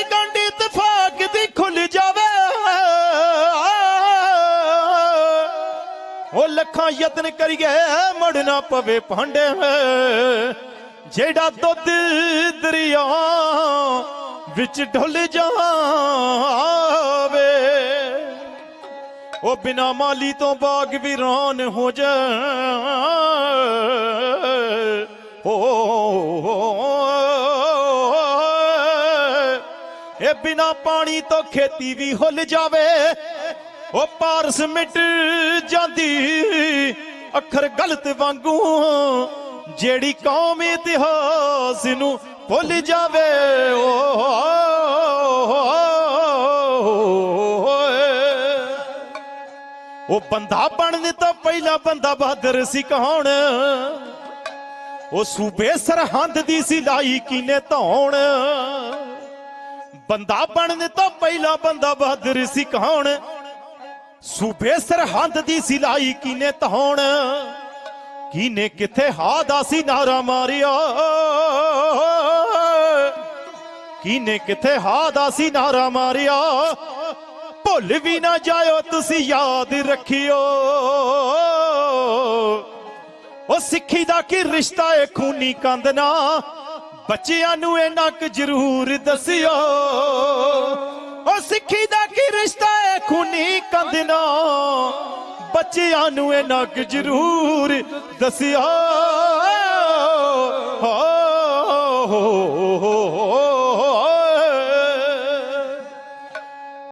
ਯਾਰ ਦੀ ਖੁੱਲ ਜਾਵੇ। ਉਹ ਲੱਖਾਂ ਯਤਨ ਕਰੀਏ ਮੜਨਾ ਪਵੇ ਭਾਂਡੇ। ਜਿਹੜਾ ਦੁੱਧ ਦਰਿਆ ਵਿੱਚ ਢੁੱਲ ਜਾਵੇ, ਉਹ ਬਿਨਾ ਮਾਲੀ ਤੋਂ ਬਾਗ ਵੀਰਾਨ ਹੋ ਜਾ ਹੋ ਇਹ ਬਿਨਾ ਪਾਣੀ ਤੋਂ ਖੇਤੀ ਵੀ ਹੁੱਲ ਜਾਵੇ। ਉਹ ਪਾਰਸ ਮਿਟ ਜਾਂਦੀ, ਅੱਖਰ ਗਲਤ ਵਾਂਗੂ, ਜਿਹੜੀ ਕੌਮ ਇਤਿਹਾਸ ਨੂੰ ਭੁੱਲ ਜਾਵੇ। ਉਹ ਬੰਦਾ ਬਣਨ ਤੋਂ ਪਹਿਲਾਂ ਬੰਦਾ ਬਹਾਦਰ ਸੀ ਕੌਣ? ਉਹ ਸੂਬੇ ਸਰਹੰਦ ਦੀ ਸਿਲਾਈ ਕਿਨੇ ਧੌਣ? ਬੰਦਾ ਬਣਨ ਤੋਂ ਪਹਿਲਾਂ ਬੰਦਾ ਬਹਾਦਰ ਸੀ ਕੌਣ? ਸੂਬੇ ਸਰਹੰਦ ਦੀ ਸਿਲਾਈ ਕਿਨੇ ਧੌਣ? ਕਿਨੇ ਕਿੱਥੇ ਹਾਦਾ ਸੀ ਨਾਰਾ ਮਾਰਿਆ? ਕਿਨੇ ਕਿੱਥੇ ਹਾਦਾ ਸੀ ਨਾਰਾ ਮਾਰਿਆ? ਭੁੱਲ ਵੀ ਨਾ ਜਾਇਓ ਤੁਸੀਂ ਯਾਦ ਰੱਖਿਓ। ਉਹ ਸਿੱਖੀ ਦਾ ਕੀ ਰਿਸ਼ਤਾ ਏ ਖੂਨੀ ਕੰਦਨਾ ਬੱਚਿਆਂ ਨੂੰ ਇਹਨਾਂ ਕੁ ਜ਼ਰੂਰ ਦੱਸਿਓ। ਉਹ ਸਿੱਖੀ ਦਾ ਕੀ ਰਿਸ਼ਤਾ ਏ ਖੂਨੀ ਕੰਦਨਾ ਬੱਚਿਆਂ ਨੂੰ ਇਹਨਾਂ ਕੁ ਜ਼ਰੂਰ ਦੱਸਿਓ।